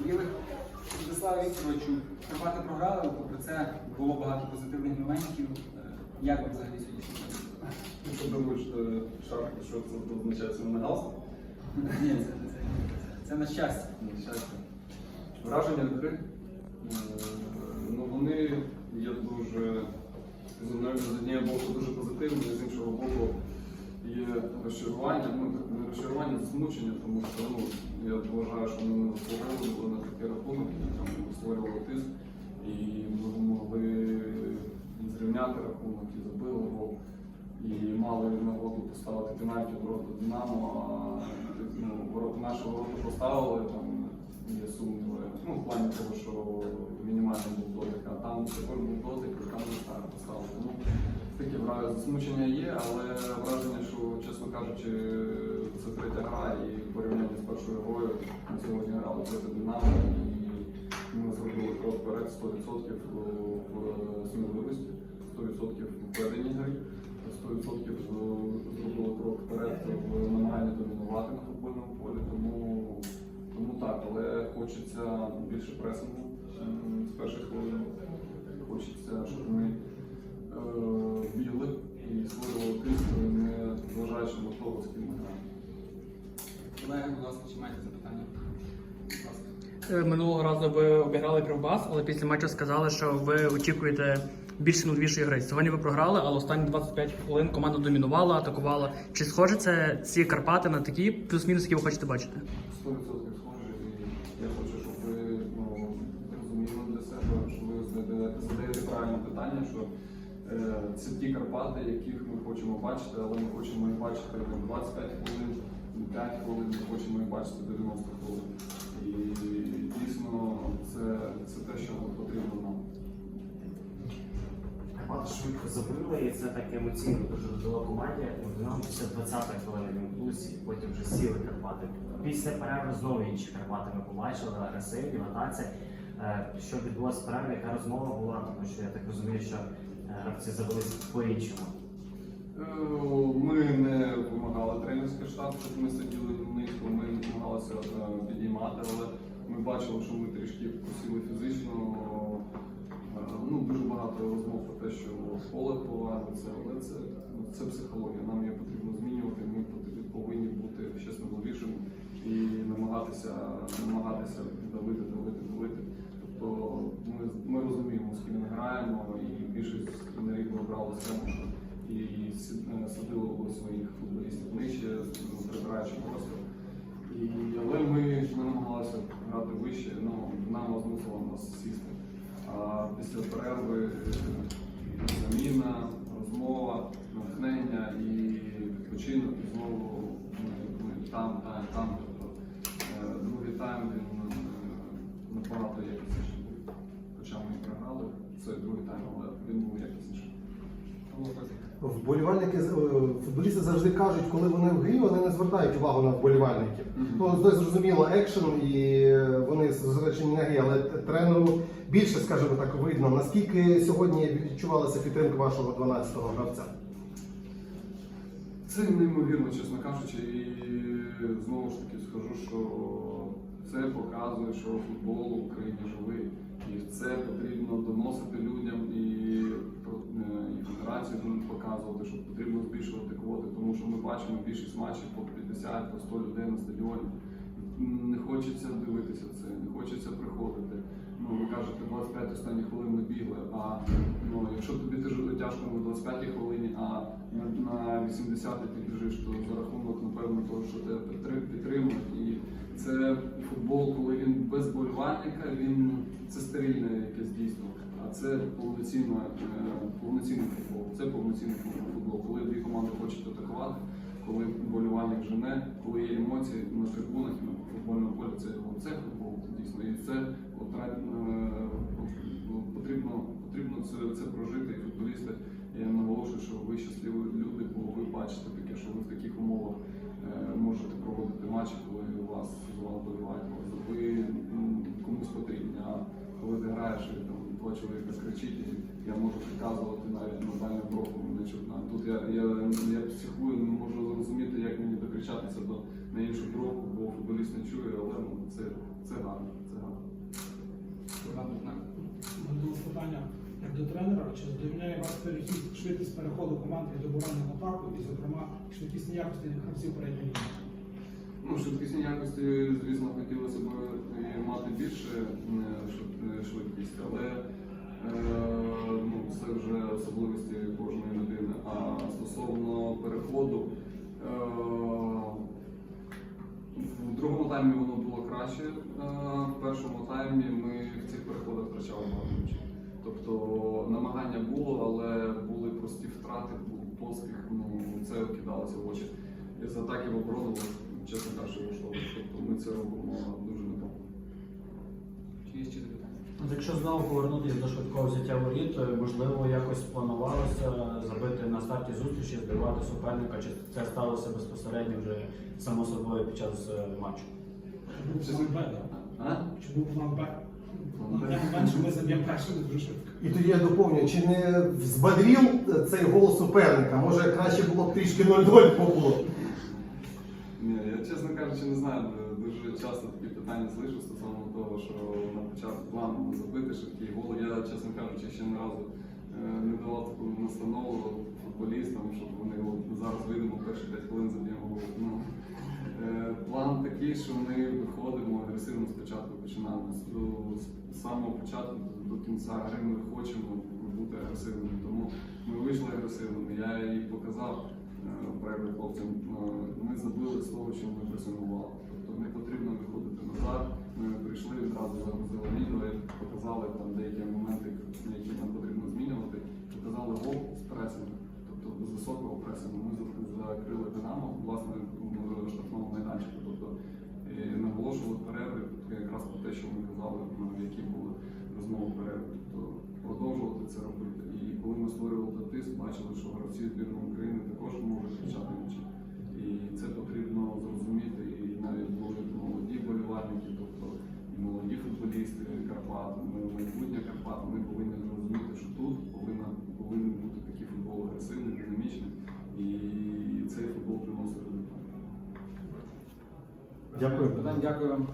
білих. Владиславу Вікторовичу, Карпати програли, попри це було багато позитивних моментів. Е, Як вам взагалі? Я думаю, що шапка, що це означає саме на. Ні, це, це, це на щастя. На щастя. Враження гри. Е, Ну, вони є дуже з з однієї боку дуже позитивні, з іншого боку є розчарування, ну розчарування, засмучення, тому що ну, я вважаю, що ми не заслуговували на такий рахунок, там створювали тиск, і ми могли зрівняти рахунок, і забили гол. І мали нагоду поставити пенальті ворота Динамо, а ну, наші ворота поставили, там є сумніви. Ну, в плані того, що мінімальний був дотик, а там також був дотик, і там не поставили. Тому таке вра- засмучення є, але враження, що, чесно кажучи, це гра і в з першою грою ми сьогодні грали проти Динамо і ми зробили крок вперед 100% в сміливості, 100% в веденні гри. 100% зробили крок вперед в намаганні домінувати на футбольному полі, тому, тому так, але хочеться більше пресингу з перших хвилин. Хочеться, щоб ми е, бігли і створювали тиск, не зважаючи на того, з ким ми граємо. Колеги, будь ласка, чи маєте запитання? Будь ласка. Е, Минулого разу ви обіграли Кривбас, але після матчу сказали, що ви очікуєте більш новішої гри. Сьогодні ви програли, але останні 25 хвилин команда домінувала, атакувала. Чи схоже це ці Карпати на такі плюс-мінус, які ви хочете бачити? 100% схоже, і я хочу, щоб ви ну, розуміли для себе, що ви задаєте, правильне питання, що е, це ті Карпати, яких ми хочемо бачити, але ми хочемо їх бачити 25 хвилин, 5 хвилин, ми хочемо їх бачити 90 хвилин. І дійсно це, це те, що потрібно нам. Карпати швидко забили, і це так емоційно дуже додало команді. Нам після 20-ї хвилини вімкнувся, і потім вже сіли Карпати. Після перерви знову інші Карпати ми побачили, агресивні, ротація. Е, Що відбулося в перерві, яка розмова була, тому що я так розумію, що е, гравці забились по-іншому. Е, Ми не вимагали тренерський штаб, щоб ми сиділи низько, ми намагалися е, підіймати, але ми бачили, що ми трішки посіли фізично. Е, Ну, дуже багато розмов про те, що поле поважиться, але це, це психологія. Нам її потрібно змінювати. Ми повинні бути ще і намагатися, намагатися давити, давити, давити. Тобто ми, ми розуміємо, з ким ми граємо, і більшість тренерів вибрали схему, що і сі- е, садили у своїх футболістів нижче, ну, просто. І, але ми, намагалися грати вище, ну, нам змусило нас сісти. А після перерви е, заміна, розмова, натхнення і відпочинок, і знову ми, ми там, там, там. Тобто, е, другий тайм він е, набагато якісніший був. Хоча ми програли, це другий тайм, але він був якісніший. Вболівальники, е, футболісти завжди кажуть, коли вони в грі, вони не звертають увагу на вболівальників. Ну, це зрозуміло, екшен і вони зосереджені на грі, але тренеру більше, скажімо так, видно. Наскільки сьогодні відчувалася підтримка вашого 12-го гравця? Це неймовірно, чесно кажучи, і знову ж таки скажу, що це показує, що футбол в Україні живий. І це потрібно доносити людям і, е, і федерації будуть показувати, що потрібно збільшувати квоти, тому що ми бачимо більшість матчів по 50, по 100 людей на стадіоні. Не хочеться дивитися це, не хочеться приходити. Ну, ви кажете, 25 останні хвилин ми бігли, а ну, якщо тобі тяж- тяжко на 25 хвилині, а на, на 80 ти біжиш, то за рахунок, напевно, того, що тебе підтримують. І це футбол, коли він це стерильне якесь дійство. А це повноцінно, е, повноцінний футбол. Це повноцінний футбол, коли дві команди хочуть атакувати, коли болівальник жене, коли є емоції на трибунах і на футбольному полі, це, це футбол дійсно. І це от, е, потрібно, потрібно це, це прожити. І футболісти, я наголошую, що ви щасливі люди, бо ви бачите таке, що ви в таких умовах е, можете проводити матчі, коли вас за вас болівають. Ви м, комусь потрібні. А коли ти граєш і там два чоловіка кричить, я можу приказувати навіть на дальню бровку, мене чутно. Тут я, я, я психую, не можу зрозуміти, як мені докричати. перекричатися до на іншу бровку, бо футболіст не чує, але ну, це, це гарно. Це гарно. Було питання як до тренера, чи задовільняє вас перехід, швидкість переходу команди від оборони атаку і, зокрема, швидкісні якості гравців передньої лінії? Ну, швидкісні якості, звісно, хотілося б мати більше е, е, швидкість, але е, ну, це вже особливості кожної людини. А стосовно переходу, е, в другому таймі воно було краще. Е, в першому таймі ми в цих переходах втрачали багато. Тобто намагання було, але були прості втрати, був поспіх, ну це кидалося в очі. З атаки в оборону, чесно кажучи, вийшло. Тобто ми це робимо дуже непогано. Чи є ще запитання? Якщо знову повернутися до швидкого взяття воріт, то, можливо, якось планувалося забити на старті зустрічі, збивати суперника, чи це сталося безпосередньо вже само собою під час е, матчу? Чи був план Б. А? Чи план Б? Ми заб'ємо дуже швидко. І тоді я доповню, чи не збадрів цей гол суперника? Може краще було б трішки 0-0 було? Ні, я чесно кажучи, не знаю. Дуже часто такі питання слышу стосовно того, що на початку плану забити швидкий гол. Я, чесно кажучи, ще ні разу е, не давав таку настанову футболістам, щоб вони зараз вийдемо перші 5 хвилин заб'ємо гол. Ну, е, план такий, що ми виходимо агресивно спочатку починаємо. З, самого початку до кінця гри ми хочемо бути агресивними. Тому ми вийшли агресивними. Я і показав е, перед хлопцям. Ми забили з того, що ми пресингували. Тобто не потрібно виходити назад. Ми прийшли відразу відео показали там деякі моменти, які нам потрібно змінювати. Показали гол з пресингу, тобто без високого пресингу. Ми закрили Динамо, власне, в штрафному майданчику. Тобто і наголошували перерви якраз про те, що ми казали, ну, які були розмови перерви. Тобто продовжувати це робити. І коли ми створювали тиск, бачили, що гравці збірної України також можуть кричати м'ячі. І це потрібно зрозуміти. І навіть були молоді болівальники, тобто і молоді футболісти Карпат, ми майбутнє Карпат. Ми повинні зрозуміти, що тут повинна повинен бути такий футбол агресивний, динамічний, і цей футбол приносить результат. Дякую. Дякую.